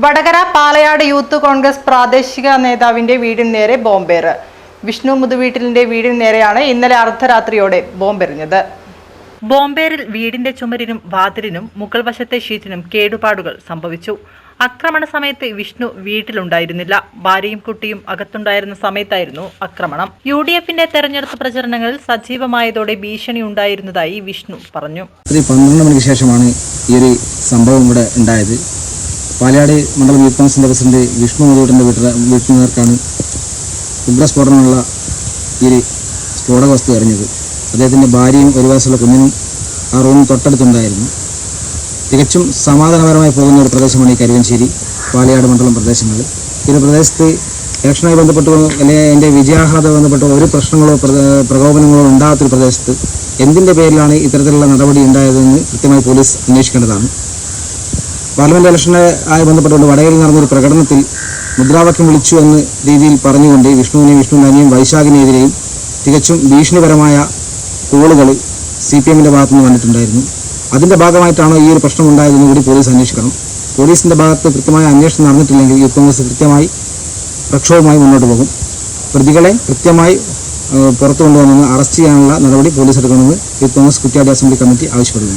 Vadakara Palayad youth Congress പ്രാദേശിക നേതാവിന്റെ വീടിന് നേരെ ബോംബേറ്. വിഷ്ണു മുതുവീട്ടിലിന്റെ വീടിന് നേരെയാണ് ഇന്നലെ അർദ്ധരാത്രിയോടെ ബോംബെറിഞ്ഞത്. ബോംബേറിൽ വീടിന്റെ ചുമരിനും വാതിലിനും മുകൾ വശത്തെ ഷീറ്റിനും കേടുപാടുകൾ സംഭവിച്ചു. ആക്രമണ സമയത്ത് വിഷ്ണു വീട്ടിലുണ്ടായിരുന്നില്ല. ഭാര്യയും കുട്ടിയും അകത്തുണ്ടായിരുന്ന സമയത്തായിരുന്നു ആക്രമണം. യു ഡി എഫിന്റെ തെരഞ്ഞെടുപ്പ് പ്രചരണങ്ങളിൽ സജീവമായതോടെ ഭീഷണി ഉണ്ടായിരുന്നതായി വിഷ്ണു പറഞ്ഞു. രാത്രി പന്ത്രണ്ട് മണിക്ക് ശേഷമാണ് ഈ ഒരു സംഭവം ഇവിടെ ഉണ്ടായത്. പാലയാട് മണ്ഡലം യൂത്ത് കോൺഗ്രസിന്റെ പ്രസിഡന്റ് വിഷ്ണു മുതൂട്ടിന്റെ വീട്ടിൽ നേർക്കാണ് ഉഗ്രസ്ഫോടനമുള്ള ഈ സ്ഫോടക വസ്തു എറിഞ്ഞത് അദ്ദേഹത്തിന്റെ ഭാര്യയും ഒരു വയസ്സുള്ള കുഞ്ഞിനും ആ റൂമിന് തൊട്ടടുത്തുണ്ടായിരുന്നു തികച്ചും സമാധാനപരമായി പോകുന്ന ഒരു പ്രദേശമാണ് ഈ കരുവഞ്ചേരി പാലയാട് മണ്ഡലം പ്രദേശങ്ങൾ. ഈ പ്രദേശത്ത് ഇലക്ഷനുമായി ബന്ധപ്പെട്ടോ അല്ലെങ്കിൽ എന്റെ വിജയാഹ്ലാദ ബന്ധപ്പെട്ടോ ഒരു പ്രശ്നങ്ങളോ പ്ര- പ്രകോപനങ്ങളോ ഉണ്ടാകാത്തൊരു പ്രദേശത്ത് എന്തിന്റെ പേരിലാണ് ഇത്തരത്തിലുള്ള നടപടി ഉണ്ടായതെന്ന് കൃത്യമായി പോലീസ് അന്വേഷിക്കേണ്ടതാണ്. പാർലമെന്റ് ഇലക്ഷനെ ആയി ബന്ധപ്പെട്ടുകൊണ്ട് വടകരയിൽ നടന്നൊരു പ്രകടനത്തിൽ മുദ്രാവാക്യം വിളിച്ചു എന്ന രീതിയിൽ പറഞ്ഞുകൊണ്ട് വിഷ്ണുവിനെയും വിഷ്ണു നനിയും വൈശാഖിനെതിരെയും തികച്ചും ഭീഷണിപരമായ കോളുകൾ സി പി എമ്മിന്റെ ഭാഗത്തുനിന്ന് വന്നിട്ടുണ്ടായിരുന്നു. അതിന്റെ ഭാഗമായിട്ടാണോ ഈ ഒരു പ്രശ്നം ഉണ്ടായതെന്ന് കൂടി പോലീസ് അന്വേഷിക്കണം. പോലീസിന്റെ ഭാഗത്ത് കൃത്യമായ അന്വേഷണം നടന്നിട്ടില്ലെങ്കിൽ യൂത്ത് കോൺഗ്രസ് കൃത്യമായി പ്രക്ഷോഭമായി മുന്നോട്ട് പോകും. പ്രതികളെ കൃത്യമായി പുറത്തു കൊണ്ടുവന്നെന്ന് അറസ്റ്റ് ചെയ്യാനുള്ള നടപടി പോലീസ് എടുക്കണമെന്ന് youth Congress Kuttiady assembly committee ആവശ്യപ്പെടുന്നു.